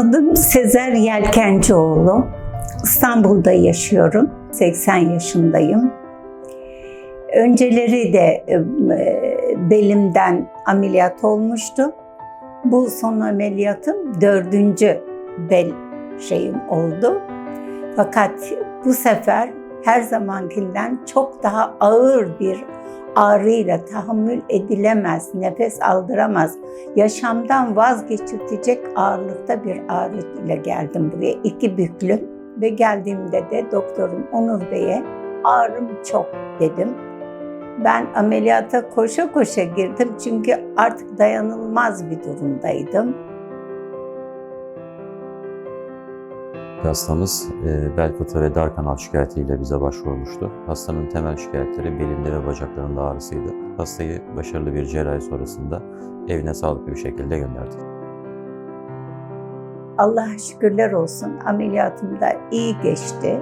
Adım Sezer Yelkencioğlu. İstanbul'da yaşıyorum. 80 yaşındayım. Önceleri de e, belimden ameliyat olmuştu. Bu son ameliyatım dördüncü bel şeyim oldu. Fakat bu sefer her zamankinden çok daha ağır bir ağrıyla tahammül edilemez, nefes aldıramaz, yaşamdan vazgeçirtecek ağırlıkta bir ağrı ile geldim buraya. İki büklüm ve geldiğimde de doktorum Onur Bey'e ağrım çok dedim. Ben ameliyata koşa koşa girdim çünkü artık dayanılmaz bir durumdaydım. Hastamız e, bel fıtığı ve dar kanal şikayetiyle bize başvurmuştu. Hastanın temel şikayetleri belinde ve bacaklarında ağrısıydı. Hastayı başarılı bir cerrahi sonrasında evine sağlıklı bir şekilde gönderdik. Allah'a şükürler olsun ameliyatım da iyi geçti.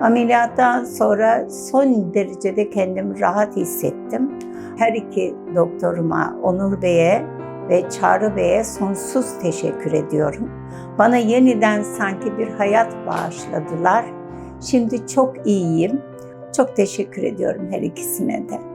Ameliyattan sonra son derecede kendimi rahat hissettim. Her iki doktoruma, Onur Bey'e ve Çağrı Bey'e sonsuz teşekkür ediyorum. Bana yeniden sanki bir hayat bağışladılar. Şimdi çok iyiyim. Çok teşekkür ediyorum her ikisine de.